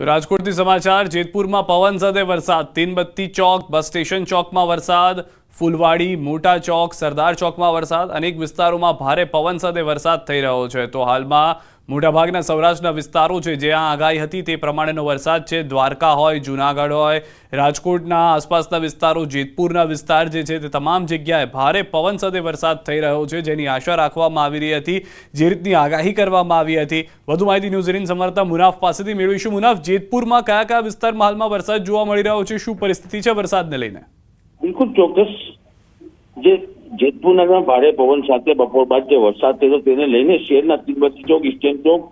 તો રાજકોટથી સમાચાર, જેતપુરમાં પવન સાથે વરસાદ, તીનબત્તી ચોક, બસ સ્ટેશન ચોકમાં વરસાદ, ફૂલવાડી, મોટા ચોક, સરદાર ચોકમાં વરસાદ, અનેક વિસ્તારોમાં ભારે પવન સાથે વરસાદ થઈ રહ્યો છે. તો હાલમાં મોટાભાગના સૌરાષ્ટ્રના વિસ્તારો છે જ્યાં આગાહી હતી તે પ્રમાણેનો વરસાદ છે. દ્વારકા હોય, જુનાગઢ હોય, રાજકોટના આસપાસના વિસ્તારો, જેતપુરના વિસ્તાર જે છે તે તમામ જગ્યાએ ભારે પવન સાથે વરસાદ થઈ રહ્યો છે, જેની આશા રાખવામાં આવી રહી હતી, જે રીતની આગાહી કરવામાં આવી હતી. વધુ માહિતી ન્યૂઝ એટીન સમર્થતા મુનાફ પાસેથી મેળવીશું. મુનાફ, જેતપુરમાં કયા કયા વિસ્તારમાં હાલમાં વરસાદ જોવા મળી રહ્યો છે? શું પરિસ્થિતિ છે વરસાદને લઈને? બિલકુલ ચોક્કસ. જે જેતપુર નગરમાં ભારે પવન સાથે બપોર બાદ જે વરસાદ થયો તેને લઈને શહેરના તિરબતી ચોક ઇસ્ટેન ચોક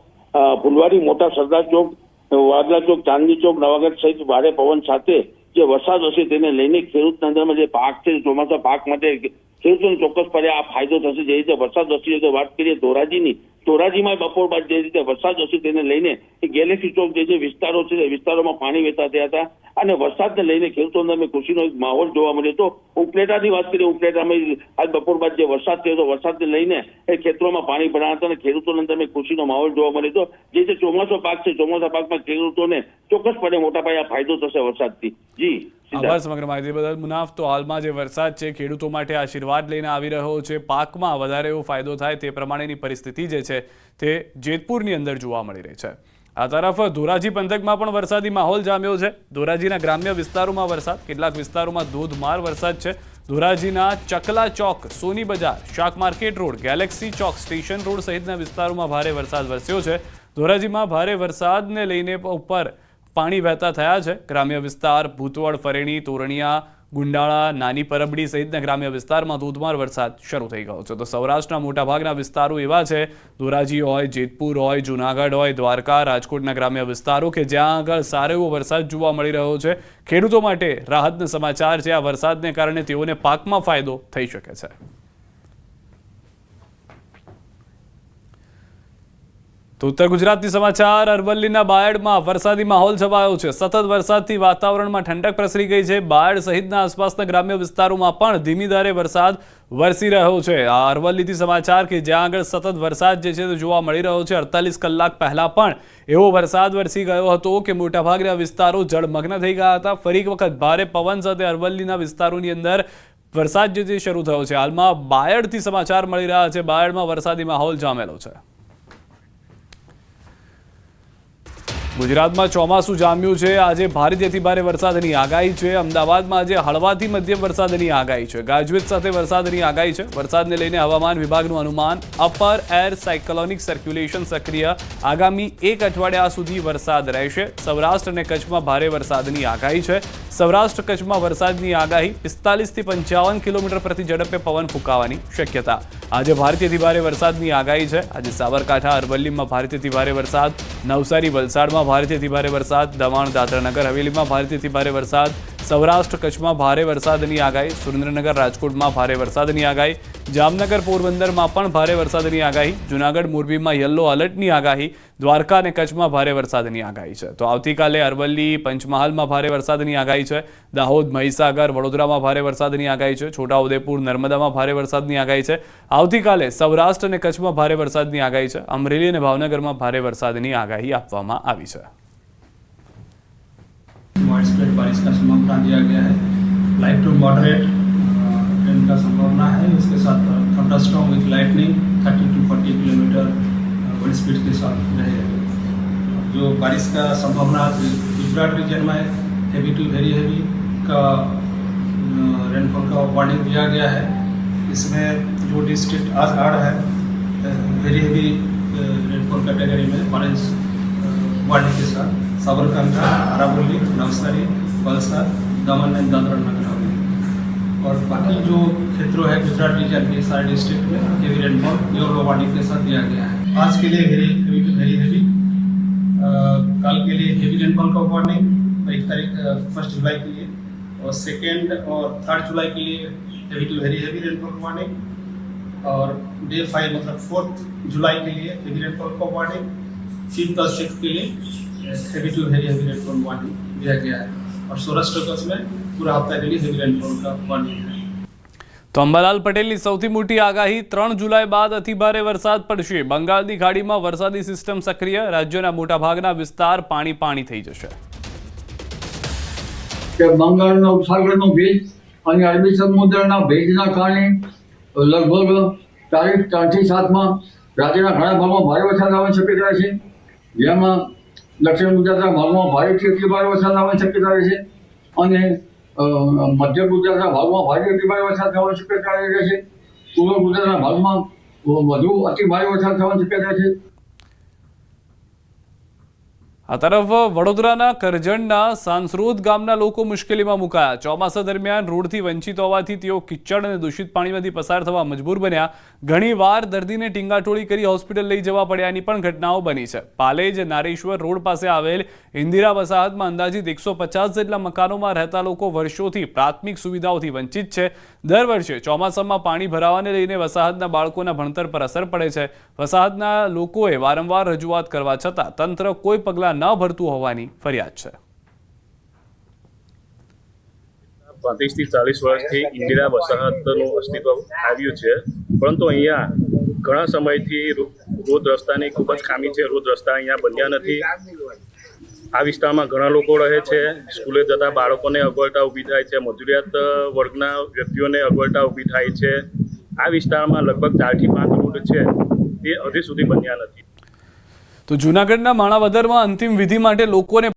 ફુલવાડી મોટા સરદાર ચોક, વાદલા ચોક, ચાંદની ચોક નવાગઢ સહિત ભારે પવન સાથે જે વરસાદ હશે તેને લઈને ખેડૂત અંદરમાં જે પાક છે ચોમાસા પાક માટે ખેડૂતોને ચોક્કસપણે આ ફાયદો થશે. જે રીતે વરસાદ વરસી તો વાત કરીએ ધોરાજીની ધોરાજીમાં બપોર બાદ જે રીતે વરસાદ હશે તેને લઈને ગેલેક્સી ચોક જે જે વિસ્તારો છે તે વિસ્તારોમાં પાણી વહેતા થયા હતા. અને વરસાદને લઈને ખેડૂતોને અમે ખુશીનો એક માહોલ જોવા મળ્યો હતો. ઉપલેટાની વાત કરીએ, ઉપલેટામાં આજ બપોર બાદ જે વરસાદ થયો હતો, વરસાદને લઈને એ ખેતરોમાં પાણી ભરાયા હતા અને ખેડૂતોને અંદર ખુશીનો માહોલ જોવા મળ્યો હતો. જે રીતે ચોમાસો પાક છે, ચોમાસા પાકમાં ખેડૂતોને ચોક્કસપણે મોટા પાયે ફાયદો થશે વરસાદથી. જી આભાર સમગ્ર માહિતી બદલ. મુનાફ, તો હાલમાં જે વરસાદ છે, ખેડૂતો માટે આશીર્વાદ લઈને આવી રહ્યો છે. પાકમાં વધારે એવો ફાયદો થાય તે પ્રમાણેની પરિસ્થિતિ જે છે તે જેતપુરની અંદર જોવા મળી રહી છે. આ તરફ ધોરાજી પંથકમાં પણ વરસાદી માહોલ જામ્યો છે. ધોરાજીના ગ્રામ્ય વિસ્તારોમાં વરસાદ, કેટલાક વિસ્તારોમાં ધોધમાર વરસાદ છે. ધોરાજીના ચકલા ચોક, સોની બજાર, શાક માર્કેટ રોડ, ગેલેક્સી ચોક, સ્ટેશન રોડ સહિતના વિસ્તારોમાં ભારે વરસાદ વરસ્યો છે. ધોરાજીમાં ભારે વરસાદને લઈને ઉપર પાણી વહેતા થયા છે. ગ્રામ્ય વિસ્તાર ભૂતવડ ફરેણી, તોરણિયા ગુંડાળા, નાની પરબડી સહિતના ગ્રામ્ય વિસ્તારમાં ધોધમાર વરસાદ શરૂ થઈ ગયો છે. તો સૌરાષ્ટ્રના મોટાભાગના વિસ્તારો એવા છે, ધોરાજી હોય, જેતપુર હોય, જુનાગઢ હોય, દ્વારકા, રાજકોટના ગ્રામ્ય વિસ્તારો કે જ્યાં આગળ સારો એવો વરસાદ જોવા મળી રહ્યો છે. ખેડૂતો માટે રાહતના સમાચાર છે. આ વરસાદને કારણે તેઓને પાકમાં ફાયદો થઈ શકે છે. તો ઉત્તર ગુજરાતની સમાચાર, અરવલ્લીના બાયડમાં વરસાદી માહોલ છવાયો છે. સતત વરસાદથી વાતાવરણમાં ઠંડક પ્રસરી ગઈ છે. બાયડ સહિતના આસપાસના ગ્રામ્ય વિસ્તારોમાં પણ ધીમી ધારે વરસાદ વરસી રહ્યો છે. આ અરવલ્લીથી સમાચાર કે જ્યાં આગળ સતત વરસાદ જે છે તે જોવા મળી રહ્યો છે. અડતાલીસ કલાક પહેલાં પણ એવો વરસાદ વરસી ગયો હતો કે મોટાભાગના વિસ્તારો જળમગ્ન થઈ ગયા હતા. ફરી વખત ભારે પવન સાથે અરવલ્લીના વિસ્તારોની અંદર વરસાદ જે શરૂ થયો છે. હાલમાં બાયડથી સમાચાર મળી રહ્યા છે. બાયડમાં વરસાદી માહોલ જામેલો છે. ગુજરાતમાં ચોમાસું જામ્યું છે. આજે ભારેથી ભારે વરસાદની આગાહી છે. અમદાવાદમાં આજે હળવાથી મધ્યમ વરસાદની આગાહી છે. ગાજવીજ સાથે વરસાદની આગાહી છે. વરસાદને લઈને હવામાન વિભાગનું અનુમાન, અપર એર સાયકલોનિક સર્ક્યુલેશન સક્રિય આગામી એક અઠવાડિયા સુધી વરસાદ રહેશે. સૌરાષ્ટ્ર અને કચ્છમાં ભારે વરસાદની આગાહી છે. સૌરાષ્ટ્ર કચ્છમાં વરસાદની આગાહી પિસ્તાલીસથી પંચાવન કિલોમીટર પ્રતિ ઝડપે પવન ફૂંકાવાની શક્યતા. આજે ભારેથી ભારે વરસાદની આગાહી છે. આજે સાબરકાંઠા અરવલ્લીમાં ભારેથી ભારે વરસાદ. નવસારી, વલસાડમાં ભારેથી ભારે વરસાદ દમણ દાદરાનગર હવેલીમાં ભારેથી ભારે વરસાદ સૌરાષ્ટ્ર કચ્છમાં ભારે વરસાદની આગાહી, સુરેન્દ્રનગર રાજકોટમાં ભારે વરસાદની આગાહી, જામનગર પોરબંદરમાં પણ ભારે વરસાદની આગાહી, જુનાગઢ મોરબીમાં યલો એલર્ટની આગાહી, દ્વારકા અને કચ્છમાં ભારે વરસાદની આગાહી છે. તો આવતીકાલે અરવલ્લી પંચમહાલમાં ભારે વરસાદની આગાહી છે. દાહોદ, મહીસાગર, વડોદરામાં ભારે વરસાદની આગાહી છે. છોટાઉદેપુર, નર્મદામાં ભારે વરસાદની આગાહી છે. આવતીકાલે સૌરાષ્ટ્ર અને કચ્છમાં ભારે વરસાદની આગાહી છે. અમરેલી અને ભાવનગરમાં ભારે વરસાદની આગાહી આપવામાં આવી છે. स्प्रेड बारिश का संभावना दिया गया है। लाइट टू मॉडरेट रेन का संभावना है। इसके साथ thunderstorm with lightning 30 to 40 kilometre wind speed के साथ रहेगा जो बारिश का संभावना गुजरात रीजन में हैवी टू वेरी हैवी का रेनफॉल का वार्निंग दिया गया है। इसमें जो डिस्ट्रिक्ट आज आ रहा है वेरी हैवी रेनफॉल कैटेगरी में ऑरेंज वार्निंग के साथ। साबरकांठा अरावली, नवसारी वलसाड दमन एंड दादरा नगर हवेली और बाकी जो क्षेत्रों है, गुजरात रीजन के सारे डिस्ट्रिक्ट में हेवी रेनफॉल येलो वार्निंग के साथ दिया गया है। आज के लिए heavy heavy to very heavy कल के लिए हेवी रेनफॉल का वार्निंग एक तारीख फ़र्स्ट जुलाई के लिए। और सेकेंड और थर्ड जुलाई के लिए heavy to very heavy rainfall warning और डे फाइव मतलब फोर्थ जुलाई के लिए हेवी रेनफॉल का वार्निंग फिफ्थ और सिक्स के लिए heavy to heavy heavy rainfall warning दिया गया है और सौराष्ट्र कच्छ में पूरा हफ्ता के लिए हेवी रेनफॉल का वार्निंग है તો અંબાલાલ પટેલની સૌથી મોટી આગાહી ત્રણ જુલાઈ બાદ અતિભારે વરસાદ પડશે બંગાળની ખાડીમાં વરસાદી સિસ્ટમ સક્રિય રાજ્યના મોટાભાગના વિસ્તાર પાણી પાણી થઈ જશે કે બંગાળનો ઉપસાગરનો ભેજ અને અરબી સમુદ્રના ભેજના કારણે લગભગ તારીખ ત્રણથી સાતમાં રાજ્યના ઘણા ભાગમાં ભારે વરસાદ આવવાની શક્યતા છે જેમાં દક્ષિણ ગુજરાતના ભાગમાં ભારેથી અતિ ભારે વરસાદ આવવાની શક્યતા રહે છે અને મધ્ય ગુજરાતના ભાગમાં ભારે અતિ ભારે વરસાદ થવાની શક્યતા રહે છે પૂર્વ ગુજરાતના ભાગમાં વધુ અતિ ભારે વરસાદ થવાની શક્યતા છે. આ તરફ વડોદરાના કરજણના સાંસરોદ ગામના લોકો મુશ્કેલીમાં મુકાયા. ચોમાસા દરમિયાન રોડથી વંચિત હોવાથી તેઓ કિચડ અને દૂષિત પાણીમાંથી પસાર થવા મજબૂર બન્યા. ઘણીવાર દર્દીને ટીંગાટોળી કરી હોસ્પિટલ લઈ જવા પડ્યાની પણ ઘટનાઓ બની છે. પાલેજ નારેશ્વર રોડ પાસે આવેલ ઇન્દિરા વસાહતમાં અંદાજિત એકસો જેટલા મકાનોમાં રહેતા લોકો વર્ષોથી પ્રાથમિક સુવિધાઓથી વંચિત છે. દર વર્ષે ચોમાસામાં પાણી ભરાવાને લઈને વસાહતના બાળકોના ભણતર પર અસર પડે છે. વસાહતના લોકોએ વારંવાર રજૂઆત કરવા છતાં તંત્ર કોઈ પગલાં ન ભરતું હોવાની ફરિયાદ છે. પાંત્રીસથી ચાલીસ વર્ષથી ઇન્દિરા વસાહતનું અસ્તિત્વ આવ્યું છે, પરંતુ અહીંયા ઘણા સમયથી રોડ રસ્તાની ખૂબ જ ખામી છે. રોડ રસ્તા અહીંયા બન્યા નથી. આ વિસ્તારમાં ઘણા લોકો રહે છે. સ્કૂલે જતા બાળકોને અગવડતા ઊભી થાય છે. મજૂરિયાત વર્ગના વ્યક્તિઓને અગવડતા ઊભી થાય છે. આ વિસ્તારમાં લગભગ ચારથી પાંચ રોડ છે. તે હજી સુધી બન્યા નથી. તો જૂનાગઢના માણાવદરમાં અંતિમ વિધિ માટે લોકોને